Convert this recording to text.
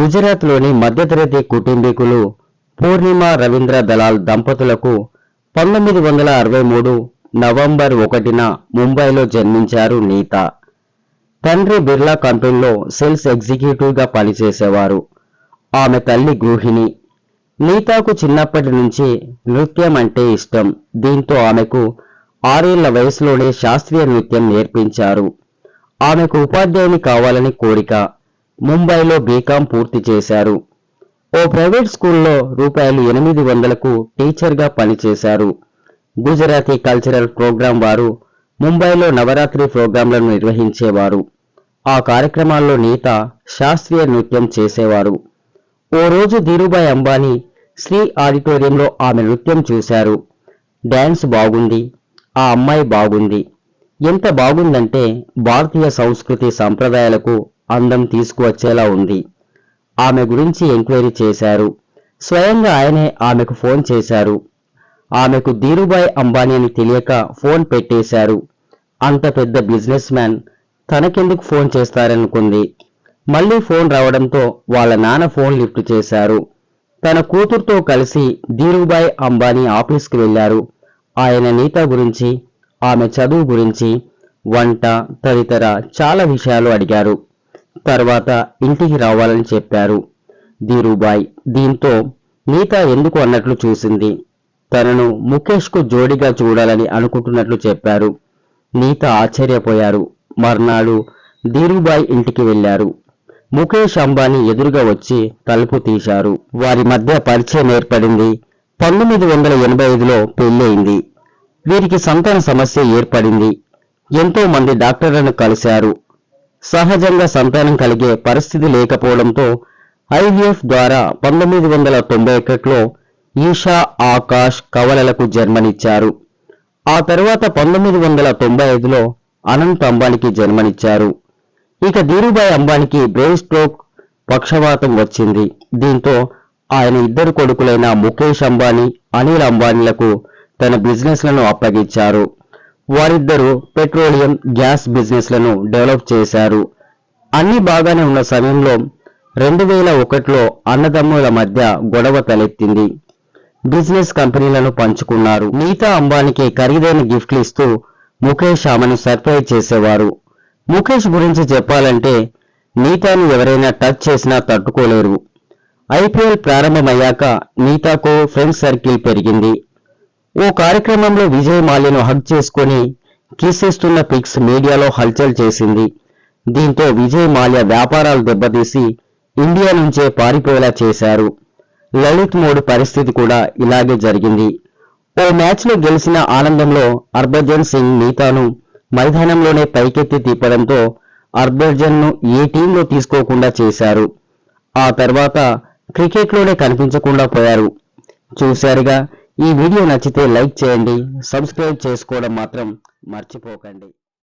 గుజరాత్లోని మధ్యతరగతి కుటుంబీకులు పూర్ణిమ రవీంద్ర దలాల్ దంపతులకు పంతొమ్మిది వందల అరవై మూడు నవంబర్ ఒకటిన ముంబైలో జన్మించారు నీత. తండ్రి బిర్లా కంపెనీలో సేల్స్ ఎగ్జిక్యూటివ్గా పనిచేసేవారు. ఆమె తల్లి గృహిణి. నీతాకు చిన్నప్పటి నుంచి నృత్యం అంటే ఇష్టం. దీంతో ఆమెకు ఆరేళ్ళ వయసులోనే శాస్త్రీయ నృత్యం నేర్పించారు. ఆమెకు ఉపాధ్యాయుని కావాలని కోరిక. ముంబైలో బీకాం పూర్తి చేశారు. ఓ ప్రైవేట్ స్కూల్లో రూపాయలు ఎనిమిది వందలకు టీచర్గా పనిచేశారు. గుజరాతీ కల్చరల్ ప్రోగ్రాం వారు ముంబైలో నవరాత్రి ప్రోగ్రాంలను నిర్వహించేవారు. ఆ కార్యక్రమాల్లో నీత శాస్త్రీయ నృత్యం చేసేవారు. ఓ రోజు ధీరుభాయ్ అంబానీ శ్రీ ఆడిటోరియంలో ఆమె నృత్యం చూశారు. డ్యాన్స్ బాగుంది ఆ అమ్మాయి బాగుంది. ఎంత బాగుందంటే భారతీయ సంస్కృతి సంప్రదాయాలకు అందం తీసుకువచ్చేలా ఉంది. ఆమె గురించి ఎంక్వైరీ చేశారు. స్వయంగా ఆయనే ఆమెకు ఫోన్ చేశారు. ఆమెకు ధీరుభాయ్ అంబానీ అని తెలియక ఫోన్ పెట్టేశారు. అంత పెద్ద బిజినెస్ మ్యాన్ తనకెందుకు ఫోన్ చేస్తారనుకుంది. మళ్ళీ ఫోన్ రావడంతో వాళ్ళ నాన్న ఫోన్ లిఫ్ట్ చేశారు. తన కూతురుతో కలిసి ధీరుభాయ్ అంబానీ ఆఫీస్కి వెళ్ళారు ఆయన నీత గురించి ఆమె చదువు గురించి వంట తదితర చాలా విషయాలు అడిగారు. తర్వాత ఇంటికి రావాలని చెప్పారు. ధీరుభాయ్ దీంతో నీత ఎందుకు అన్నట్లు చూసింది? తనను ముఖేష్కు జోడిగా చూడాలని అనుకుంటున్నట్లు చెప్పారు. నీత ఆశ్చర్యపోయారు. మర్నాడు ధీరుభాయ్ ఇంటికి వెళ్ళారు ముఖేష్ అంబానీ ఎదురుగా వచ్చి తలుపు తీశారు. వారి మధ్య పరిచయం ఏర్పడింది. పంతొమ్మిది వందల ఎనభై ఐదులో పెళ్ళయింది. వీరికి సంతాన సమస్య ఏర్పడింది. ఎంతో మంది డాక్టర్లను కలిశారు. సహజంగా సంతానం కలిగే పరిస్థితి లేకపోవడంతో ఐవీఎఫ్ ద్వారా పంతొమ్మిది వందల తొంభై ఒకటిలో ఈషా ఆకాష్ కవలలకు జన్మనిచ్చారు. ఆ తర్వాత పంతొమ్మిది వందల తొంభై ఐదులో అనంత్ అంబానీకి జన్మనిచ్చారు. ఇక ధీరుభాయ్ అంబానీకి బ్రెయిన్ స్ట్రోక్ పక్షవాతం వచ్చింది. దీంతో ఆయన ఇద్దరు కొడుకులైన ముఖేష్ అంబానీ అనిల్ అంబానీలకు తన బిజినెస్లను అప్పగించారు. వారిద్దరూ పెట్రోలియం గ్యాస్ బిజినెస్లను డెవలప్ చేశారు. అన్ని బాగానే ఉన్న సమయంలో రెండు వేల ఒకటిలో అన్నదమ్ముల మధ్య గొడవ తలెత్తింది. బిజినెస్ కంపెనీలను పంచుకున్నారు. నీతా అంబానీకి ఖరీదైన గిఫ్ట్లు ఇస్తూ ముఖేష్ ఆమెను సర్ప్రైజ్ చేసేవారు. ముఖేష్ గురించి చెప్పాలంటే నీతాను ఎవరైనా టచ్ చేసినా తట్టుకోలేరు. ఐపీఎల్ ప్రారంభమయ్యాక నీతాకు ఫ్రెండ్స్ సర్కిల్ పెరిగింది. ఓ కార్యక్రమంలో విజయ్ మాల్యను హగ్ చేసుకొని కీసేస్తున్న పిక్స్ మీడియాలో హల్చల్ చేసింది. దీంతో విజయ్ మాల్య వ్యాపారాలు దెబ్బతీసి ఇండియా నుంచే పారిపోయేలా చేశారు. లలిత్ మోడ్ పరిస్థితి కూడా ఇలాగే జరిగింది. ఓ మ్యాచ్లో గెలిచిన ఆనందంలో హర్భజన్ సింగ్ నీతాను మైదానంలోనే పైకెత్తి తిప్పడంతో హర్భజన్ను ఏ టీంలో తీసుకోకుండా చేశారు. ఆ తర్వాత క్రికెట్లోనే కనిపించకుండా పోయారు. చూశారుగా ఈ వీడియో నచ్చితే లైక్ చేయండి సబ్స్క్రైబ్ చేసుకోవడం మాత్రం మర్చిపోకండి.